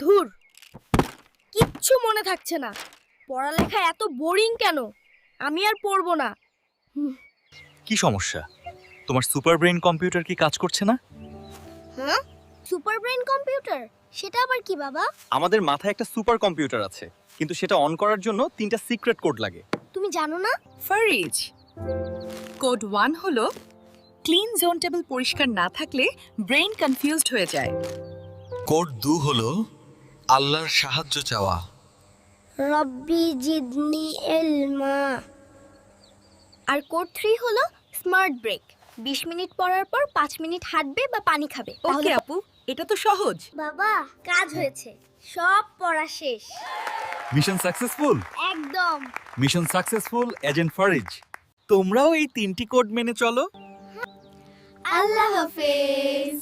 ধুর। কিচ্ছু মনে থাকছে না। পড়ালেখা এত বোরিং কেন? আমি আর পড়ব না। কি সমস্যা? তোমার সুপার ব্রেন কম্পিউটার কি কাজ করছে না? হ্যাঁ? সুপার ব্রেন কম্পিউটার সেটা আবার কি বাবা? আমাদের মাথায় একটা সুপার কম্পিউটার আছে কিন্তু সেটা অন করার জন্য তিনটা সিক্রেট কোড লাগে। তুমি জানো না? ফারিজ। কোড ওয়ান হলো ক্লিন জোন টেবিল পরিষ্কার না থাকলে ব্রেইন কনফিউজড হয়ে যায়। কোড দু হলো আল্লাহর সাহায্য চাওয়া। রব্বি জিদনি এলমা আর কোড থ্রি হলো স্মার্ট ব্রেক। বিশ মিনিট পড়ার পর পাঁচ মিনিট হাঁটবে বা পানি খাবে। ওকে আপু এটা তো সহজ। বাবা কাজ হয়েছে। সব পড়া শেষ। মিশন সাকসেসফুল একদম। মিশন সাকসেসফুল এজেন্ট ফারিজ তোমরাও এই তিনটি কোড মেনে চলো। আল্লাহ হাফেজ।